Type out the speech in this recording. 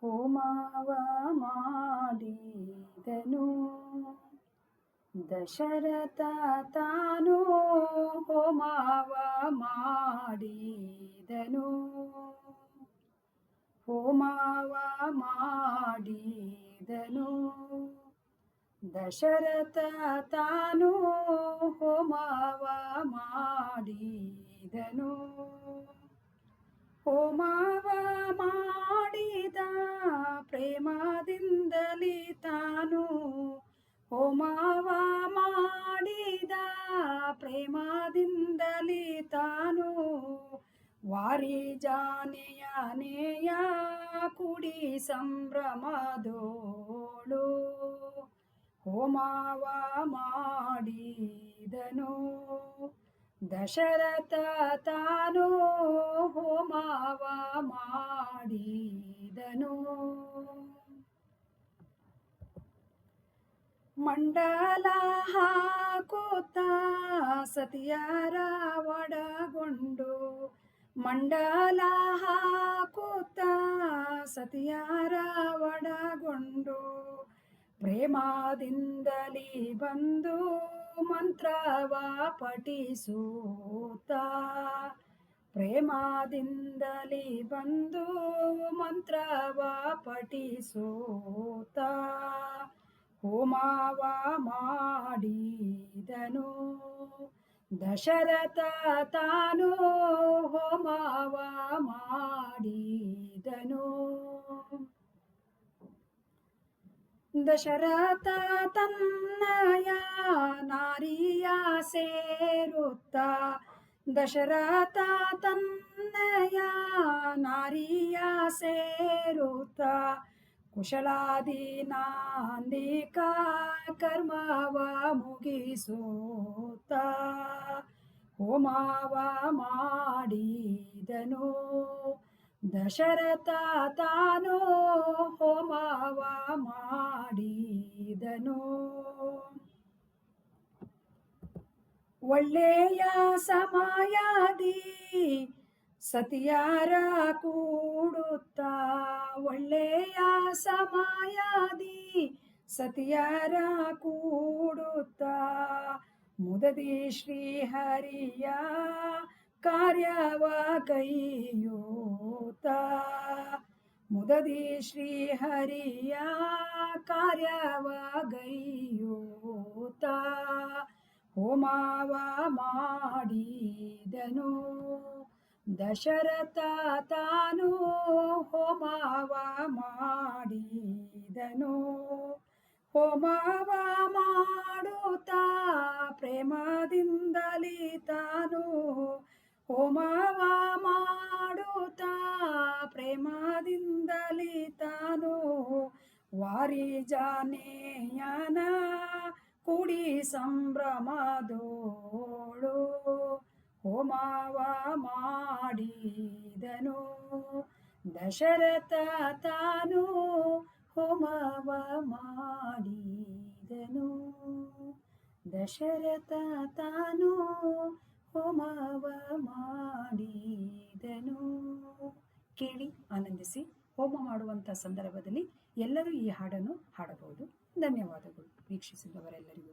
ಹೋಮವ ಮಾಡಿದನು. ದಶರಥ ತಾನು ಹೋಮವ ಮಾಡಿದನು. ಹೋಮವ ಮಾಡಿದನು. ದಶರಥ ತಾನು ಹೋಮವ ಮಾಡಿದನು. ಹೋಮವ ಮಾಡಿದ ಪ್ರೇಮದಿಂದಲೇ ತಾನು ಹೋಮವ ಮಾಡಿದ ಪ್ರೇಮದಿಂದಲೇ ತಾನು ವಾರಿ ಜಾನೆಯನೆಯ ಕುಡಿ ಸಂಭ್ರಮದೋಳು. ಹೋಮವ ಮಾಡಿದನು. ದಶರಥ ತಾನು ಹೋಮವ ಮಾಡಿದನು. ಮಂಡಲ ಹಾಕುತ್ತ ಸತಿಯರ ಒಡಗೊಂಡು ಮಂಡಲ ಹಾಕುತ್ತ ಸತಿಯರ ಒಡಗೊಂಡು ಪ್ರೇಮದಿಂದಲೇ ಬಂದು ಮಂತ್ರವ ಪಠಿಸೂತ ಪ್ರೇಮದಿಂದಲೇ ಬಂದು ಮಂತ್ರವ ಪಠಿಸೋತ. ಹೋಮವ ಮಾಡಿದನು. ದಶರಥ ತಾನು ಹೋಮವ ಮಾಡಿದನು. ದಶರಥ ತನ್ನಯ ನಾರಿಯ ಸೇರುತ್ತ ದಶರಥ ತನ್ನಯ ನಾರಿಯ ಸೇರುತ್ತ ಕುಶಲಾದಿ ನಾಂದಿಕ ಕರ್ಮವ ಮುಗಿಸೋತ ಹೋಮವ ಮಾಡಿದನು. ದಶರಥ ತಾನೋ ಹೋಮವ ಮಾಡಿದನು. ಒಳ್ಳೆಯ ಸಮಯದಿ ಸತಿಯಾರ ಕೂಡುತ್ತ. ಒಳ್ಳೆಯ ಸಮಯದಿ ಸತಿಯಾರ ಕೂಡುತ್ತ. ಮುದದಿ ಶ್ರೀಹರಿಯ ಕಾರ್ಯವ ಕೈಯೂತ ಮುದದಿ ಶ್ರೀಹರಿಯ ಕಾರ್ಯವ ಗೈಯೂತ ಹೋಮವ ಮಾಡಿದನು. ದಶರಥ ತಾನು ಹೋಮಾವ ಮಾಡಿದನು. ಹೋಮಾವ ಮಾಡುತ್ತಾ ಪ್ರೇಮದಿಂದಲೇ ತಾನು ಹೋಮಾವ ಮಾಡುತ್ತಾ ಪ್ರೇಮದಿಂದಲೇ ತಾನು ವಾರಿ ಜಾನೆಯನ ಕುಡಿ ಸಂಭ್ರಮದೋಳು, ಹೋಮವ ಮಾಡಿದನು. ದಶರಥ ತಾನು ಹೋಮವ ಮಾಡಿದನು. ದಶರಥ ತಾನು ಹೋಮವ ಮಾಡಿದನು. ಕೇಳಿ ಆನಂದಿಸಿ ಹೋಮ ಮಾಡುವಂಥ ಸಂದರ್ಭದಲ್ಲಿ ಎಲ್ಲರೂ ಈ ಹಾಡನ್ನು ಹಾಡಬಹುದು. ಧನ್ಯವಾದಗಳು ವೀಕ್ಷಿಸಿದವರೆಲ್ಲರಿಗೂ.